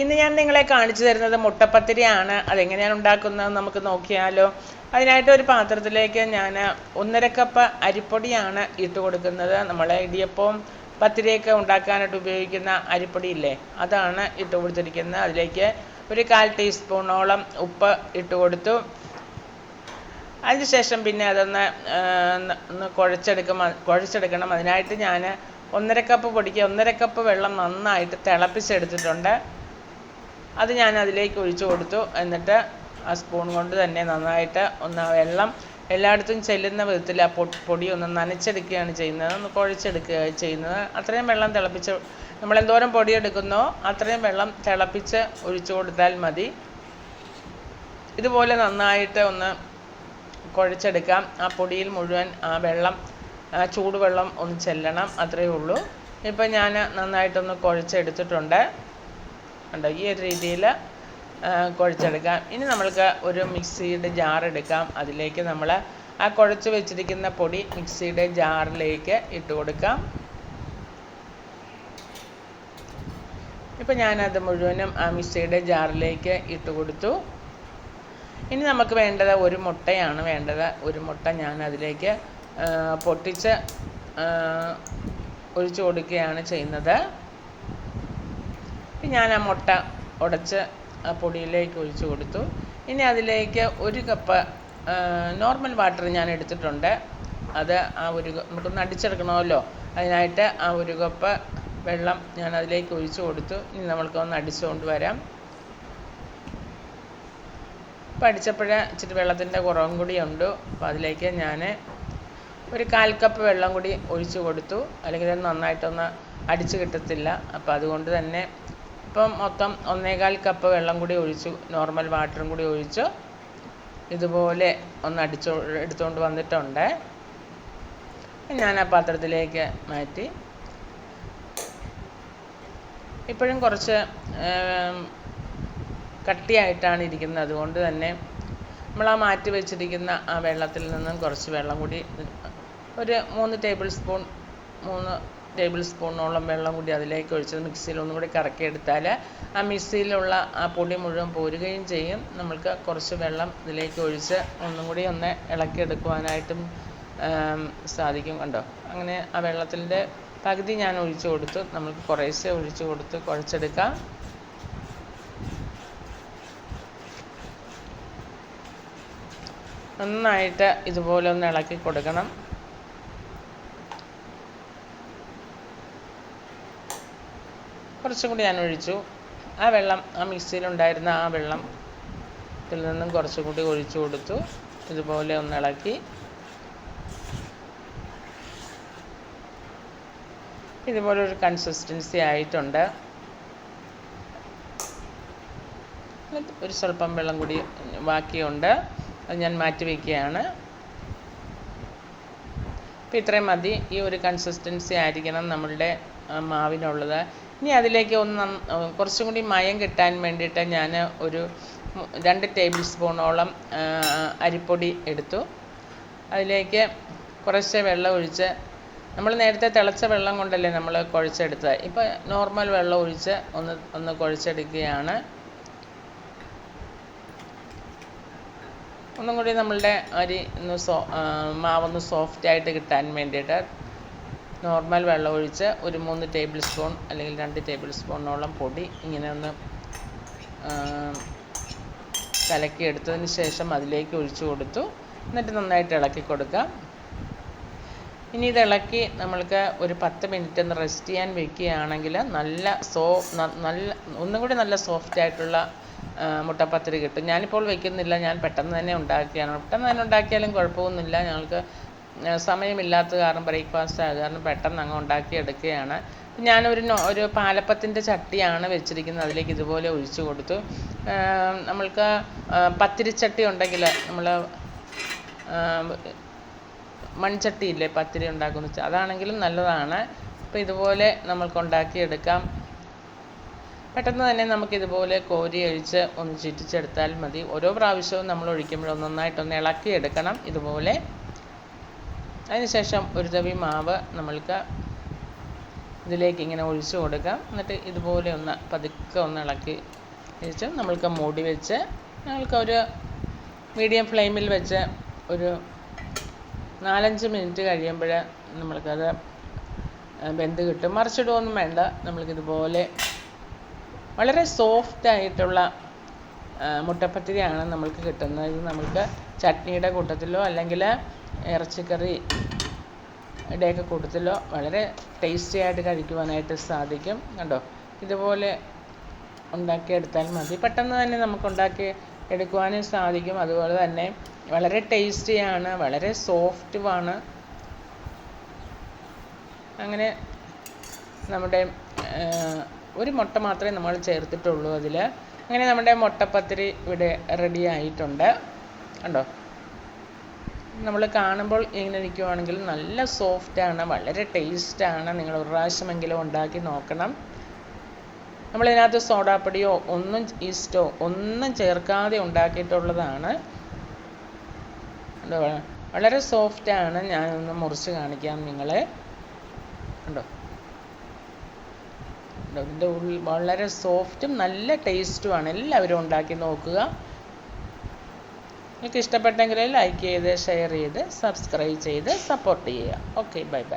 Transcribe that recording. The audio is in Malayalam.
ഇന്ന് ഞാൻ നിങ്ങളെ കാണിച്ചു തരുന്നത് മുട്ടപ്പത്തിരിയാണ്. അതെങ്ങനെയാണ് ഉണ്ടാക്കുന്നത് നമുക്ക് നോക്കിയാലോ. അതിനായിട്ട് ഒരു പാത്രത്തിലേക്ക് ഞാൻ ഒന്നര കപ്പ് അരിപ്പൊടിയാണ് ഇട്ട് കൊടുക്കുന്നത്. നമ്മളെ ഇടിയപ്പവും പത്തിരിയൊക്കെ ഉണ്ടാക്കാനായിട്ട് ഉപയോഗിക്കുന്ന അരിപ്പൊടി ഇല്ലേ അതാണ് ഇട്ട് കൊടുത്തിരിക്കുന്നത്. അതിലേക്ക് ഒരു കാൽ ടീസ്പൂണോളം ഉപ്പ് ഇട്ട് കൊടുത്തു. അതിനുശേഷം പിന്നെ അതൊന്ന് ഒന്ന് കുഴച്ചെടുക്കും കുഴച്ചെടുക്കണം. അതിനായിട്ട് ഞാൻ ഒന്നര കപ്പ് പൊടിക്ക് ഒന്നര കപ്പ് വെള്ളം നന്നായിട്ട് തിളപ്പിച്ചെടുത്തിട്ടുണ്ട്. അത് ഞാൻ അതിലേക്ക് ഒഴിച്ചു കൊടുത്തു. എന്നിട്ട് ആ സ്പൂൺ കൊണ്ട് തന്നെ നന്നായിട്ട് ഒന്ന് ആ വെള്ളം എല്ലായിടത്തും ചെല്ലുന്ന വിധത്തിൽ ആ പൊടി ഒന്ന് നനച്ചെടുക്കുകയാണ് ചെയ്യുന്നത്. ഒന്ന് കുഴച്ചെടുക്കുക ചെയ്യുന്നത്. അത്രയും വെള്ളം തിളപ്പിച്ച് നമ്മൾ എന്തോരം പൊടി എടുക്കുന്നോ അത്രയും വെള്ളം തിളപ്പിച്ച് ഒഴിച്ചു കൊടുത്താൽ മതി. ഇതുപോലെ നന്നായിട്ട് ഒന്ന് കുഴച്ചെടുക്കാം. ആ പൊടിയിൽ മുഴുവൻ ആ വെള്ളം ആ ചൂടുവെള്ളം ഒന്ന് ചെല്ലണം. അത്രയേ ഉള്ളൂ. ഇപ്പം ഞാൻ നന്നായിട്ടൊന്ന് കുഴച്ചെടുത്തിട്ടുണ്ട്. കണ്ടോ? ഈ ഒരു രീതിയിൽ കുഴച്ചെടുക്കാം. ഇനി നമ്മൾക്ക് ഒരു മിക്സിയുടെ ജാർ എടുക്കാം. അതിലേക്ക് നമ്മൾ ആ കുഴച്ച് വെച്ചിരിക്കുന്ന പൊടി മിക്സിയുടെ ജാറിലേക്ക് ഇട്ട് കൊടുക്കാം. ഇപ്പം ഞാനത് മുഴുവനും ആ മിക്സിയുടെ ജാറിലേക്ക് ഇട്ട് കൊടുത്തു. ഇനി നമുക്ക് വേണ്ടത് ഒരു മുട്ടയാണ് വേണ്ടത്. ഒരു മുട്ട ഞാൻ അതിലേക്ക് പൊട്ടിച്ച് ഒഴിച്ച് കൊടുക്കുകയാണ് ചെയ്യുന്നത്. ഞാൻ ആ മുട്ട ഉടച്ച് ആ പൊടിയിലേക്ക് ഒഴിച്ചു കൊടുത്തു. ഇനി അതിലേക്ക് ഒരു കപ്പ് നോർമൽ വാട്ടർ ഞാൻ എടുത്തിട്ടുണ്ട്. അത് ആ ഒരു നമുക്കൊന്ന് അടിച്ചെടുക്കണമല്ലോ. അതിനായിട്ട് ആ ഒരു കപ്പ് വെള്ളം ഞാൻ അതിലേക്ക് ഒഴിച്ചു കൊടുത്തു. ഇനി നമ്മൾക്ക് ഒന്ന് അടിച്ചുകൊണ്ട് വരാം. അപ്പം അടിച്ചപ്പോഴേ ഇച്ചിരി വെള്ളത്തിന്റെ കുറവും കൂടി ഉണ്ട്. അപ്പോൾ അതിലേക്ക് ഞാൻ ഒരു കാൽ കപ്പ് വെള്ളം കൂടി ഒഴിച്ചു കൊടുത്തു. അല്ലെങ്കിൽ അത് നന്നായിട്ടൊന്ന് അടിച്ച് കിട്ടത്തില്ല. അപ്പോൾ അതുകൊണ്ട് തന്നെ ഇപ്പം മൊത്തം ഒന്നേകാൽ കപ്പ് വെള്ളം കൂടി ഒഴിച്ചു നോർമൽ വാട്ടറും കൂടി ഒഴിച്ച്. ഇതുപോലെ ഒന്ന് അടിച്ചോ എടുത്തുകൊണ്ട് വന്നിട്ടുണ്ട്. ഞാൻ ആ പാത്രത്തിലേക്ക് മാറ്റി. ഇപ്പോഴും കുറച്ച് കട്ടിയായിട്ടാണ് ഇരിക്കുന്നത്. അതുകൊണ്ട് തന്നെ നമ്മൾ ആ മാറ്റി വെച്ചിരിക്കുന്ന ആ വെള്ളത്തിൽ നിന്നും കുറച്ച് വെള്ളം കൂടി ഒരു മൂന്ന് ടേബിൾ സ്പൂൺ മൂന്ന് ടേബിൾ സ്പൂണോളം വെള്ളം കൂടി അതിലേക്ക് ഒഴിച്ചത് മിക്സിയിൽ ഒന്നും കൂടി കറക്കിയെടുത്താൽ ആ മിക്സിയിലുള്ള ആ പൊടി മുഴുവൻ പോരുകയും ചെയ്യും. നമ്മൾക്ക് കുറച്ച് വെള്ളം ഇതിലേക്ക് ഒഴിച്ച് ഒന്നും കൂടി ഒന്ന് ഇളക്കിയെടുക്കുവാനായിട്ടും സാധിക്കും കണ്ടോ? അങ്ങനെ ആ വെള്ളത്തിന്റെ പകുതി ഞാൻ ഒഴിച്ചു കൊടുത്തു. നമുക്ക് കുറേശ്ശെ ഒഴിച്ചു കൊടുത്ത് കുഴച്ചെടുക്കാം. നന്നായിട്ട് ഇതുപോലെ ഒന്ന് ഇളക്കി കൊടുക്കണം. കുറച്ചും കൂടി ഞാൻ ഒഴിച്ചു ആ വെള്ളം ആ മിക്സിയിലുണ്ടായിരുന്ന ആ വെള്ളം ഇതിൽ നിന്നും കുറച്ചും കൂടി ഒഴിച്ചു കൊടുത്തു. ഇതുപോലെ ഒന്ന് ഇളക്കി. ഇതുപോലെ ഒരു കൺസിസ്റ്റൻസി ആയിട്ടുണ്ട്. ഒരു സ്വല്പം വെള്ളം കൂടി ബാക്കിയുണ്ട്. അത് ഞാൻ മാറ്റി വയ്ക്കുകയാണ് അപ്പോൾ ഇത്രയും മതി. ഈ ഒരു കൺസിസ്റ്റൻസി ആയിരിക്കണം നമ്മളുടെ മാവിനുള്ളത്. ഇനി അതിലേക്ക് ഒന്ന് കുറച്ചും കൂടി മയം കിട്ടാൻ വേണ്ടിയിട്ട് ഞാൻ ഒരു രണ്ട് ടേബിൾ സ്പൂണോളം അരിപ്പൊടി എടുത്തു. അതിലേക്ക് കുറച്ച് വെള്ളം ഒഴിച്ച് നമ്മൾ നേരത്തെ തിളച്ച വെള്ളം കൊണ്ടല്ലേ നമ്മൾ കുഴച്ചെടുത്തത്. ഇപ്പോൾ നോർമൽ വെള്ളം ഒഴിച്ച് ഒന്ന് ഒന്ന് കുഴച്ചെടുക്കുകയാണ്. ഒന്നും കൂടി നമ്മളുടെ അരി ഒന്ന് സോ മാവൊന്ന് സോഫ്റ്റ് ആയിട്ട് കിട്ടാൻ വേണ്ടിയിട്ട് നോർമൽ വെള്ളം ഒഴിച്ച് ഒരു മൂന്ന് ടേബിൾ സ്പൂൺ അല്ലെങ്കിൽ രണ്ട് ടേബിൾ സ്പൂണോളം പൊടി ഇങ്ങനെ ഒന്ന് കലക്കി എടുത്തതിന് ശേഷം അതിലേക്ക് ഒഴിച്ചു കൊടുത്തു. എന്നിട്ട് നന്നായിട്ട് ഇളക്കി കൊടുക്കാം. ഇനി ഇത് ഇളക്കി നമ്മൾക്ക് ഒരു പത്ത് മിനിറ്റ് ഒന്ന് റെസ്റ്റ് ചെയ്യാൻ വെക്കുകയാണെങ്കിൽ നല്ല സോ നല്ല ഒന്നും കൂടി നല്ല സോഫ്റ്റ് ആയിട്ടുള്ള മുട്ടപ്പത്തിരി കിട്ടും. ഞാനിപ്പോൾ വെക്കുന്നില്ല. ഞാൻ പെട്ടെന്ന് തന്നെ ഉണ്ടാക്കിയാണ്. പെട്ടെന്ന് തന്നെ ഉണ്ടാക്കിയാലും കുഴപ്പമൊന്നുമില്ല. ഞങ്ങൾക്ക് സമയമില്ലാത്ത കാരണം ബ്രേക്ക്ഫാസ്റ്റ് ആയത് കാരണം പെട്ടെന്ന് അങ്ങ് ഉണ്ടാക്കിയെടുക്കുകയാണ്. ഞാനൊരു ഒരു പാലപ്പത്തിന്റെ ചട്ടിയാണ് വെച്ചിരിക്കുന്നത്. അതിലേക്ക് ഇതുപോലെ ഒഴിച്ചു കൊടുത്തു. നമ്മൾക്ക് പത്തിരിച്ചട്ടി ഉണ്ടെങ്കിൽ നമ്മൾ മൺചട്ടിയില്ലേ പത്തിരി ഉണ്ടാക്കുന്ന അതാണെങ്കിലും നല്ലതാണ്. അപ്പോൾ ഇതുപോലെ നമ്മൾക്ക് ഉണ്ടാക്കിയെടുക്കാം. പെട്ടെന്ന് തന്നെ നമുക്ക് ഇതുപോലെ കോരി ഒഴിച്ച് ഒന്ന് ചുറ്റിച്ചെടുത്താൽ മതി. ഓരോ പ്രാവശ്യവും നമ്മൾ ഒഴിക്കുമ്പോഴും നന്നായിട്ടൊന്ന് ഇളക്കിയെടുക്കണം ഇതുപോലെ. അതിനുശേഷം ഒരു തവി മാവ് നമ്മൾക്ക് ഇതിലേക്ക് ഇങ്ങനെ ഒഴിച്ചു കൊടുക്കാം. എന്നിട്ട് ഇതുപോലെ ഒന്ന് പതുക്കെ ഒന്ന് ഇളക്കി വെച്ച് നമ്മൾക്ക് മൂടി വെച്ച് നമ്മൾക്ക് ഒരു മീഡിയം ഫ്ലെയിമിൽ വെച്ച് ഒരു നാലഞ്ച് മിനിറ്റ് കഴിയുമ്പോൾ നമ്മൾക്കത് വെന്ത് കിട്ടും. മറിച്ചിടുകയൊന്നും വേണ്ട. നമ്മൾക്കിതുപോലെ വളരെ സോഫ്റ്റ് ആയിട്ടുള്ള മുട്ടപ്പത്തിരിയാണ് നമ്മൾക്ക് കിട്ടുന്നത്. ഇത് നമ്മൾക്ക് ചട്നിയുടെ കൂട്ടത്തിലോ അല്ലെങ്കിൽ ഇറച്ചിക്കറി ഇടയൊക്കെ കൂട്ടത്തിലോ വളരെ ടേസ്റ്റി ആയിട്ട് കഴിക്കുവാനായിട്ട് സാധിക്കും. കണ്ടോ? ഇതുപോലെ ഉണ്ടാക്കിയെടുത്താൽ മതി. പെട്ടെന്ന് തന്നെ നമുക്ക് ഉണ്ടാക്കി എടുക്കുവാനും സാധിക്കും. അതുപോലെ തന്നെ വളരെ ടേസ്റ്റിയാണ് വളരെ സോഫ്റ്റുമാണ് അങ്ങനെ നമ്മുടെ ഒരു മുട്ട മാത്രമേ നമ്മൾ ചേർത്തിട്ടുള്ളൂ അതിൽ. അങ്ങനെ നമ്മുടെ മുട്ടപ്പത്തിരി ഇവിടെ റെഡി ആയിട്ടുണ്ട്. കണ്ടോ? നമ്മൾ കാണുമ്പോൾ ഇങ്ങനെ ഇരിക്കുവാണെങ്കിൽ നല്ല സോഫ്റ്റാണ് വളരെ ടേസ്റ്റാണ് നിങ്ങൾ ഒരു പ്രാവശ്യമെങ്കിലും ഉണ്ടാക്കി നോക്കണം. നമ്മളിതിനകത്ത് സോഡാപ്പൊടിയോ ഒന്നും ഈസ്റ്റോ ഒന്നും ചേർക്കാതെ ഉണ്ടാക്കിയിട്ടുള്ളതാണ്. വളരെ സോഫ്റ്റാണ് ഞാനൊന്ന് മുറിച്ച് കാണിക്കാം നിങ്ങളെ. കണ്ടോ? ഉള്ളിൽ വളരെ സോഫ്റ്റും നല്ല ടേസ്റ്റുമാണ് എല്ലാവരും ഉണ്ടാക്കി നോക്കുക. നിങ്ങൾക്ക് ഇഷ്ടപ്പെട്ടെങ്കിൽ ലൈക്ക് ചെയ്ത് ഷെയർ ചെയ്ത് സബ്സ്ക്രൈബ് ചെയ്ത് സപ്പോർട്ട് ചെയ്യുക. Okay bye bye.